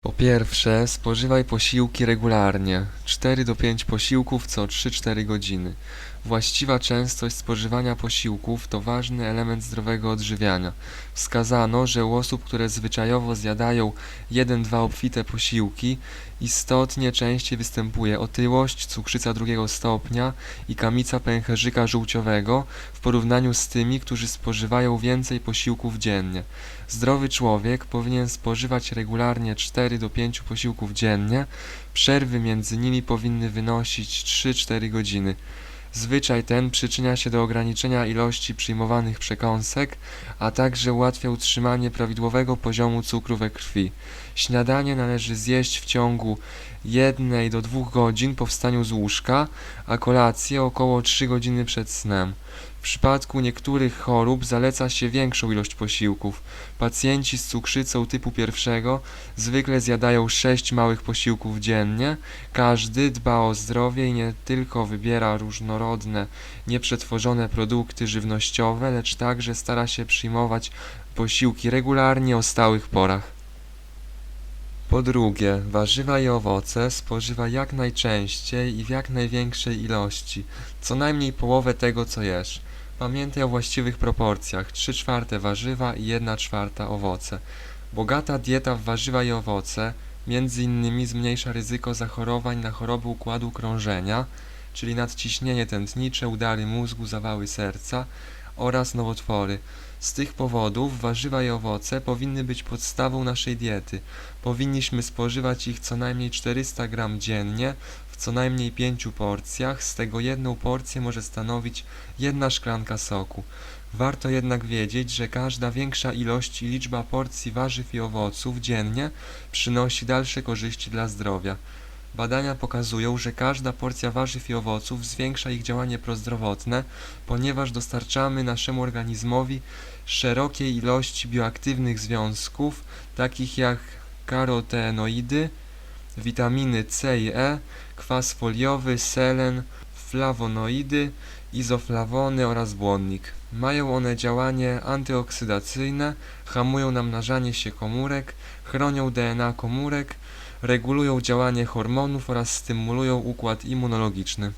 Po pierwsze, spożywaj posiłki regularnie, 4 do 5 posiłków co 3-4 godziny. Właściwa częstość spożywania posiłków to ważny element zdrowego odżywiania. Wskazano, że u osób, które zwyczajowo zjadają 1-2 obfite posiłki, istotnie częściej występuje otyłość, cukrzyca drugiego stopnia i kamica pęcherzyka żółciowego w porównaniu z tymi, którzy spożywają więcej posiłków dziennie. Zdrowy człowiek powinien spożywać regularnie 4 do 5 posiłków dziennie, przerwy między nimi powinny wynosić 3-4 godziny. Zwyczaj ten przyczynia się do ograniczenia ilości przyjmowanych przekąsek, a także ułatwia utrzymanie prawidłowego poziomu cukru we krwi. Śniadanie należy zjeść w ciągu 1 do 2 godzin po wstaniu z łóżka, a kolację około 3 godziny przed snem. Przypadku niektórych chorób zaleca się większą ilość posiłków. Pacjenci z cukrzycą typu pierwszego zwykle zjadają 6 małych posiłków dziennie. Każdy dba o zdrowie i nie tylko wybiera różnorodne, nieprzetworzone produkty żywnościowe, lecz także stara się przyjmować posiłki regularnie o stałych porach. Po drugie, warzywa i owoce spożywaj jak najczęściej i w jak największej ilości, co najmniej połowę tego, co jesz. Pamiętaj o właściwych proporcjach, 3 czwarte warzywa i 1 czwarta owoce. Bogata dieta w warzywa i owoce między innymi zmniejsza ryzyko zachorowań na choroby układu krążenia, czyli nadciśnienie tętnicze, udary mózgu, zawały serca oraz nowotwory. Z tych powodów warzywa i owoce powinny być podstawą naszej diety. Powinniśmy spożywać ich co najmniej 400 gram dziennie w co najmniej 5 porcjach, z tego jedną porcję może stanowić jedna szklanka soku. Warto jednak wiedzieć, że każda większa ilość i liczba porcji warzyw i owoców dziennie przynosi dalsze korzyści dla zdrowia. Badania pokazują, że każda porcja warzyw i owoców zwiększa ich działanie prozdrowotne, ponieważ dostarczamy naszemu organizmowi szerokiej ilości bioaktywnych związków, takich jak karotenoidy, witaminy C i E, kwas foliowy, selen, flawonoidy, izoflawony oraz błonnik. Mają one działanie antyoksydacyjne, hamują namnażanie się komórek, chronią DNA komórek, regulują działanie hormonów oraz stymulują układ immunologiczny.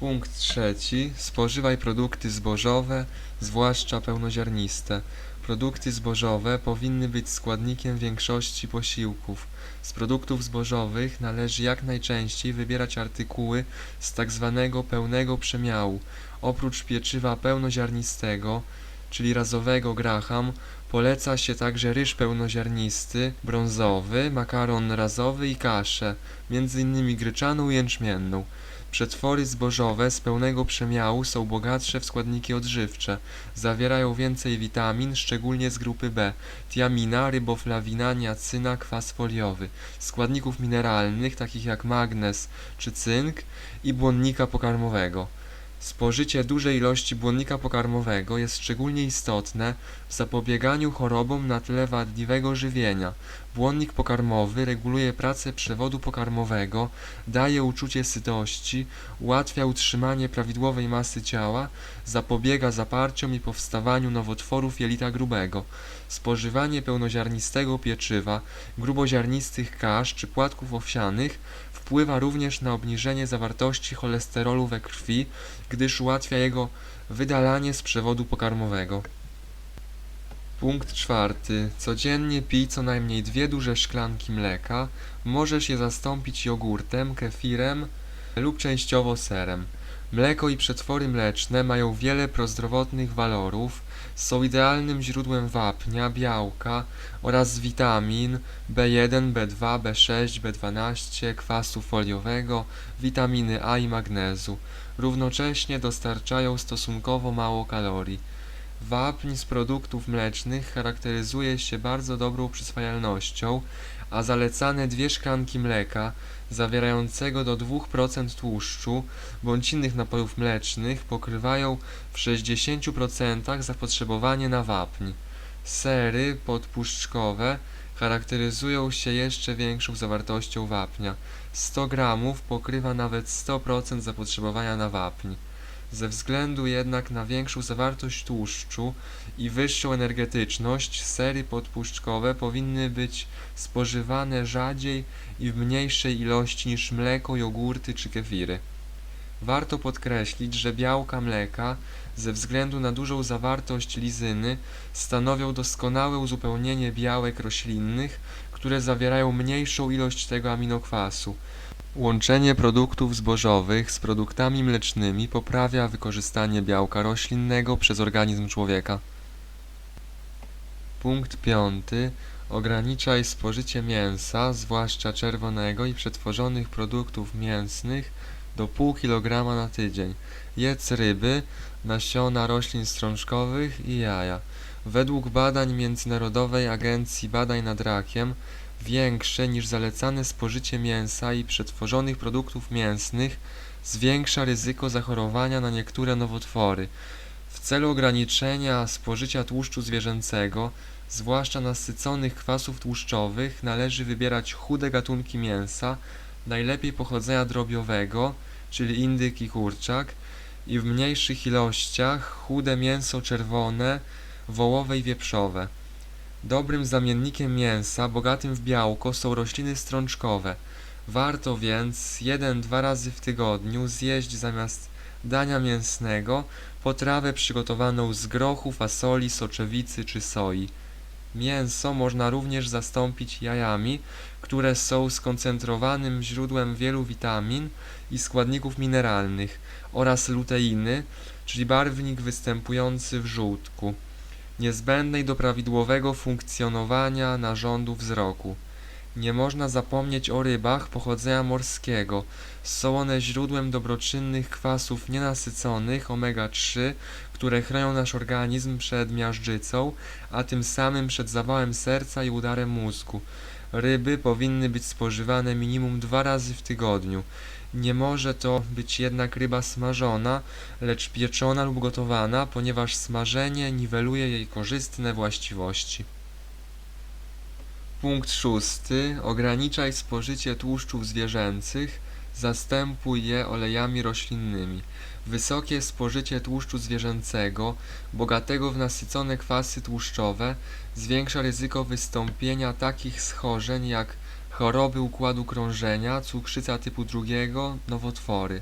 Punkt trzeci. Spożywaj produkty zbożowe, zwłaszcza pełnoziarniste. Produkty zbożowe powinny być składnikiem większości posiłków. Z produktów zbożowych należy jak najczęściej wybierać artykuły z tak zwanego pełnego przemiału. Oprócz pieczywa pełnoziarnistego, czyli razowego graham, poleca się także ryż pełnoziarnisty, brązowy, makaron razowy i kaszę, m.in. gryczaną i jęczmienną. Przetwory zbożowe z pełnego przemiału są bogatsze w składniki odżywcze. Zawierają więcej witamin, szczególnie z grupy B, tiamina, ryboflawina, niacyna, kwas foliowy, składników mineralnych takich jak magnez czy cynk i błonnika pokarmowego. Spożycie dużej ilości błonnika pokarmowego jest szczególnie istotne w zapobieganiu chorobom na tle wadliwego żywienia. Błonnik pokarmowy reguluje pracę przewodu pokarmowego, daje uczucie sytości, ułatwia utrzymanie prawidłowej masy ciała, zapobiega zaparciom i powstawaniu nowotworów jelita grubego. Spożywanie pełnoziarnistego pieczywa, gruboziarnistych kasz czy płatków owsianych wpływa również na obniżenie zawartości cholesterolu we krwi, gdyż ułatwia jego wydalanie z przewodu pokarmowego. Punkt czwarty. Codziennie pij co najmniej dwie duże szklanki mleka. Możesz je zastąpić jogurtem, kefirem lub częściowo serem. Mleko i przetwory mleczne mają wiele prozdrowotnych walorów, są idealnym źródłem wapnia, białka oraz witamin B1, B2, B6, B12, kwasu foliowego, witaminy A i magnezu. Równocześnie dostarczają stosunkowo mało kalorii. Wapń z produktów mlecznych charakteryzuje się bardzo dobrą przyswajalnością, a zalecane dwie szklanki mleka zawierającego do 2% tłuszczu bądź innych napojów mlecznych pokrywają w 60% zapotrzebowanie na wapń. Sery podpuszczkowe charakteryzują się jeszcze większą zawartością wapnia. 100 gramów pokrywa nawet 100% zapotrzebowania na wapń. Ze względu jednak na większą zawartość tłuszczu i wyższą energetyczność, sery podpuszczkowe powinny być spożywane rzadziej i w mniejszej ilości niż mleko, jogurty czy kefiry. Warto podkreślić, że białka mleka ze względu na dużą zawartość lizyny stanowią doskonałe uzupełnienie białek roślinnych, które zawierają mniejszą ilość tego aminokwasu. Łączenie produktów zbożowych z produktami mlecznymi poprawia wykorzystanie białka roślinnego przez organizm człowieka. Punkt piąty. Ograniczaj spożycie mięsa, zwłaszcza czerwonego i przetworzonych produktów mięsnych do pół kilograma na tydzień. Jedz ryby, nasiona roślin strączkowych i jaja. Według badań Międzynarodowej Agencji Badań nad Rakiem większe niż zalecane spożycie mięsa i przetworzonych produktów mięsnych zwiększa ryzyko zachorowania na niektóre nowotwory. W celu ograniczenia spożycia tłuszczu zwierzęcego, zwłaszcza nasyconych kwasów tłuszczowych, należy wybierać chude gatunki mięsa, najlepiej pochodzenia drobiowego, czyli indyk i kurczak, i w mniejszych ilościach chude mięso czerwone, wołowe i wieprzowe. Dobrym zamiennikiem mięsa, bogatym w białko, są rośliny strączkowe. Warto więc jeden-dwa razy w tygodniu zjeść zamiast dania mięsnego potrawę przygotowaną z grochu, fasoli, soczewicy czy soi. Mięso można również zastąpić jajami, które są skoncentrowanym źródłem wielu witamin i składników mineralnych oraz luteiny, czyli barwnik występujący w żółtku niezbędnej do prawidłowego funkcjonowania narządu wzroku. Nie można zapomnieć o rybach pochodzenia morskiego. Są one źródłem dobroczynnych kwasów nienasyconych omega-3, które chronią nasz organizm przed miażdżycą, a tym samym przed zawałem serca i udarem mózgu. Ryby powinny być spożywane minimum dwa razy w tygodniu. Nie może to być jednak ryba smażona, lecz pieczona lub gotowana, ponieważ smażenie niweluje jej korzystne właściwości. Punkt szósty. Ograniczaj spożycie tłuszczów zwierzęcych, zastępuj je olejami roślinnymi. Wysokie spożycie tłuszczu zwierzęcego, bogatego w nasycone kwasy tłuszczowe, zwiększa ryzyko wystąpienia takich schorzeń jak choroby układu krążenia, cukrzyca typu drugiego, nowotwory.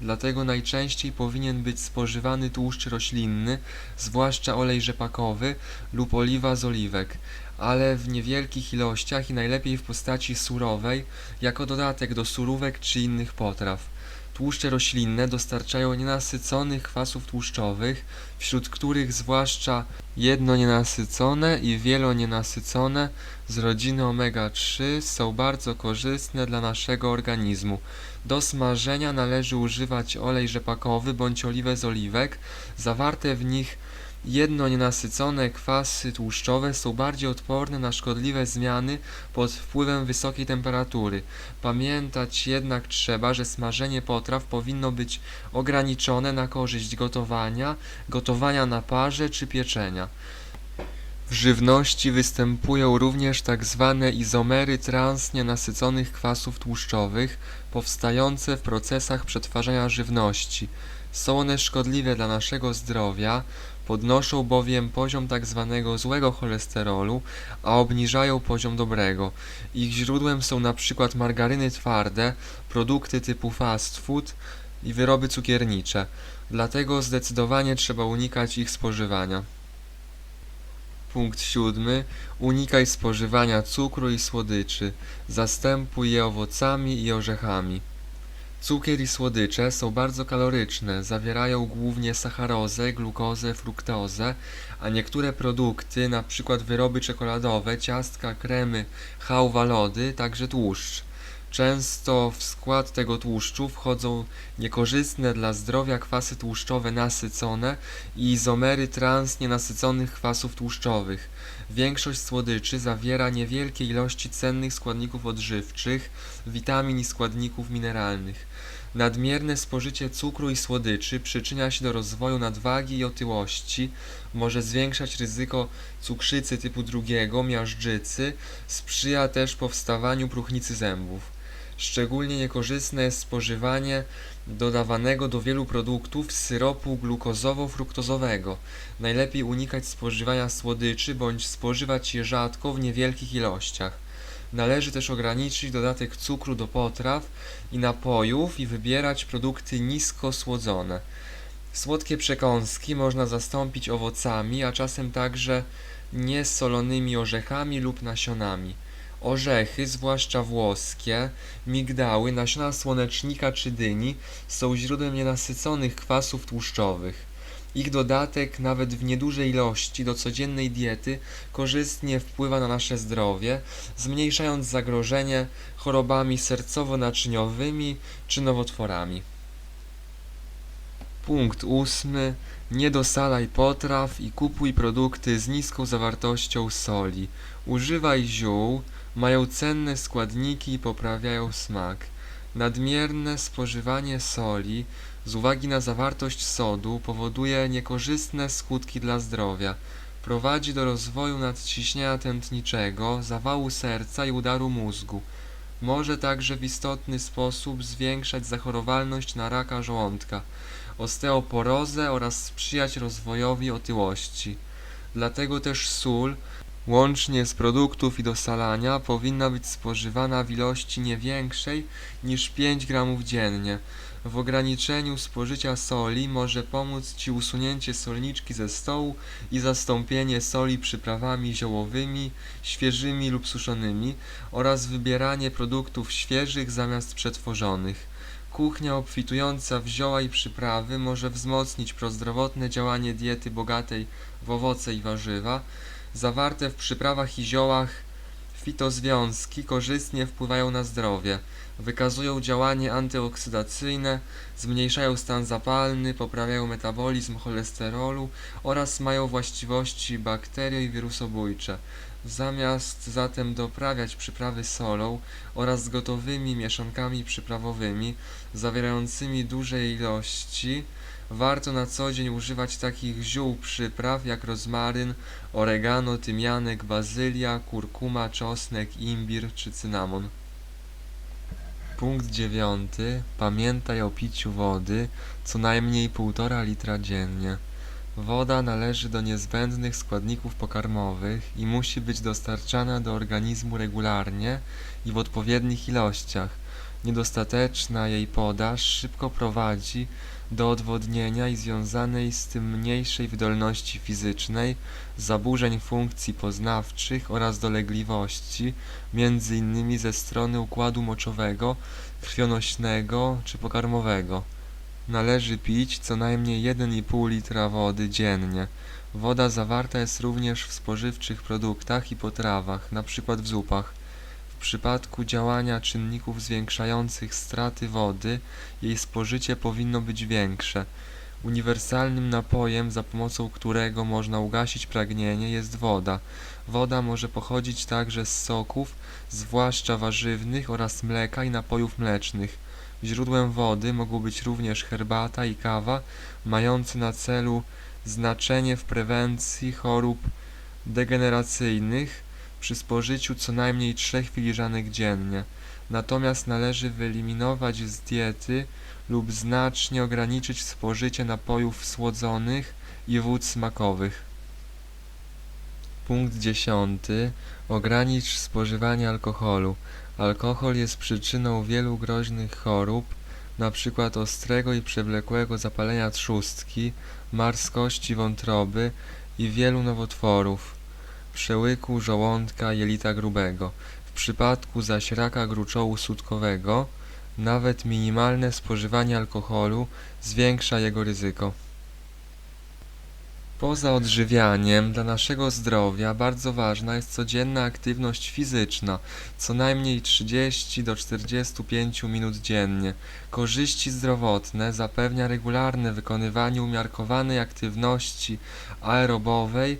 Dlatego najczęściej powinien być spożywany tłuszcz roślinny, zwłaszcza olej rzepakowy lub oliwa z oliwek, ale w niewielkich ilościach i najlepiej w postaci surowej, jako dodatek do surówek czy innych potraw. Tłuszcze roślinne dostarczają nienasyconych kwasów tłuszczowych, wśród których zwłaszcza jedno nienasycone i wielonienasycone z rodziny omega-3 są bardzo korzystne dla naszego organizmu. Do smażenia należy używać olej rzepakowy bądź oliwę z oliwek. Zawarte w nich jedno nienasycone kwasy tłuszczowe są bardziej odporne na szkodliwe zmiany pod wpływem wysokiej temperatury. Pamiętać jednak trzeba, że smażenie potraw powinno być ograniczone na korzyść gotowania, gotowania na parze czy pieczenia. W żywności występują również tak zwane izomery transnienasyconych kwasów tłuszczowych powstające w procesach przetwarzania żywności. Są one szkodliwe dla naszego zdrowia, podnoszą bowiem poziom tak zwanego złego cholesterolu, a obniżają poziom dobrego. Ich źródłem są przykład margaryny twarde, produkty typu fast food i wyroby cukiernicze. Dlatego zdecydowanie trzeba unikać ich spożywania. Punkt siódmy. Unikaj spożywania cukru i słodyczy. Zastępuj je owocami i orzechami. Cukier i słodycze są bardzo kaloryczne, zawierają głównie sacharozę, glukozę, fruktozę, a niektóre produkty, np. wyroby czekoladowe, ciastka, kremy, chałwa, lody, także tłuszcz. Często w skład tego tłuszczu wchodzą niekorzystne dla zdrowia kwasy tłuszczowe nasycone i izomery transnienasyconych kwasów tłuszczowych. Większość słodyczy zawiera niewielkie ilości cennych składników odżywczych, witamin i składników mineralnych. Nadmierne spożycie cukru i słodyczy przyczynia się do rozwoju nadwagi i otyłości, może zwiększać ryzyko cukrzycy typu drugiego, miażdżycy, sprzyja też powstawaniu próchnicy zębów. Szczególnie niekorzystne jest spożywanie dodawanego do wielu produktów syropu glukozowo-fruktozowego. Najlepiej unikać spożywania słodyczy bądź spożywać je rzadko w niewielkich ilościach. Należy też ograniczyć dodatek cukru do potraw i napojów i wybierać produkty nisko słodzone. Słodkie przekąski można zastąpić owocami, a czasem także niesolonymi orzechami lub nasionami. Orzechy, zwłaszcza włoskie, migdały, nasiona słonecznika czy dyni są źródłem nienasyconych kwasów tłuszczowych. Ich dodatek, nawet w niedużej ilości, do codziennej diety korzystnie wpływa na nasze zdrowie, zmniejszając zagrożenie chorobami sercowo-naczyniowymi czy nowotworami. Punkt ósmy. Nie dosalaj potraw i kupuj produkty z niską zawartością soli. Używaj ziół, mają cenne składniki i poprawiają smak. Nadmierne spożywanie soli z uwagi na zawartość sodu powoduje niekorzystne skutki dla zdrowia. Prowadzi do rozwoju nadciśnienia tętniczego, zawału serca i udaru mózgu. Może także w istotny sposób zwiększać zachorowalność na raka żołądka, osteoporozę oraz sprzyjać rozwojowi otyłości. Dlatego też sól, łącznie z produktów i dosalania, powinna być spożywana w ilości nie większej niż 5 gramów dziennie. W ograniczeniu spożycia soli może pomóc Ci usunięcie solniczki ze stołu i zastąpienie soli przyprawami ziołowymi, świeżymi lub suszonymi oraz wybieranie produktów świeżych zamiast przetworzonych. Kuchnia obfitująca w zioła i przyprawy może wzmocnić prozdrowotne działanie diety bogatej w owoce i warzywa. Zawarte w przyprawach i ziołach fitozwiązki korzystnie wpływają na zdrowie. Wykazują działanie antyoksydacyjne, zmniejszają stan zapalny, poprawiają metabolizm cholesterolu oraz mają właściwości bakterio- i wirusobójcze. Zamiast zatem doprawiać przyprawy solą oraz gotowymi mieszankami przyprawowymi zawierającymi duże ilości, warto na co dzień używać takich ziół przypraw jak rozmaryn, oregano, tymianek, bazylia, kurkuma, czosnek, imbir czy cynamon. Punkt dziewiąty. Pamiętaj o piciu wody, co najmniej 1,5 litra dziennie. Woda należy do niezbędnych składników pokarmowych i musi być dostarczana do organizmu regularnie i w odpowiednich ilościach. Niedostateczna jej podaż szybko prowadzi do odwodnienia i związanej z tym mniejszej wydolności fizycznej, zaburzeń funkcji poznawczych oraz dolegliwości, między innymi ze strony układu moczowego, krwionośnego czy pokarmowego. Należy pić co najmniej 1,5 litra wody dziennie. Woda zawarta jest również w spożywczych produktach i potrawach, np. w zupach. W przypadku działania czynników zwiększających straty wody, jej spożycie powinno być większe. Uniwersalnym napojem, za pomocą którego można ugasić pragnienie, jest woda. Woda może pochodzić także z soków, zwłaszcza warzywnych oraz mleka i napojów mlecznych. Źródłem wody mogą być również herbata i kawa, mające na celu znaczenie w prewencji chorób degeneracyjnych przy spożyciu co najmniej 3 filiżanek dziennie. Natomiast należy wyeliminować z diety lub znacznie ograniczyć spożycie napojów słodzonych i wód smakowych. Punkt dziesiąty. Ogranicz spożywanie alkoholu. Alkohol jest przyczyną wielu groźnych chorób, np. ostrego i przewlekłego zapalenia trzustki, marskości wątroby i wielu nowotworów, przełyku żołądka jelita grubego. W przypadku zaś raka gruczołu sutkowego, nawet minimalne spożywanie alkoholu zwiększa jego ryzyko. Poza odżywianiem, dla naszego zdrowia bardzo ważna jest codzienna aktywność fizyczna, co najmniej 30 do 45 minut dziennie. Korzyści zdrowotne zapewnia regularne wykonywanie umiarkowanej aktywności aerobowej,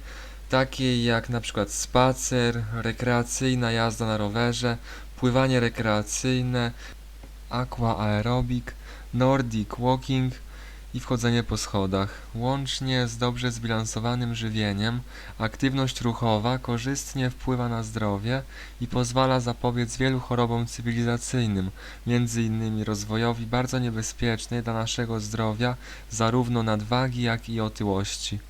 takiej jak przykład spacer, rekreacyjna jazda na rowerze, pływanie rekreacyjne, aqua aerobik, nordic walking i wchodzenie po schodach. Łącznie z dobrze zbilansowanym żywieniem, aktywność ruchowa korzystnie wpływa na zdrowie i pozwala zapobiec wielu chorobom cywilizacyjnym, innymi rozwojowi bardzo niebezpiecznej dla naszego zdrowia zarówno nadwagi, jak i otyłości.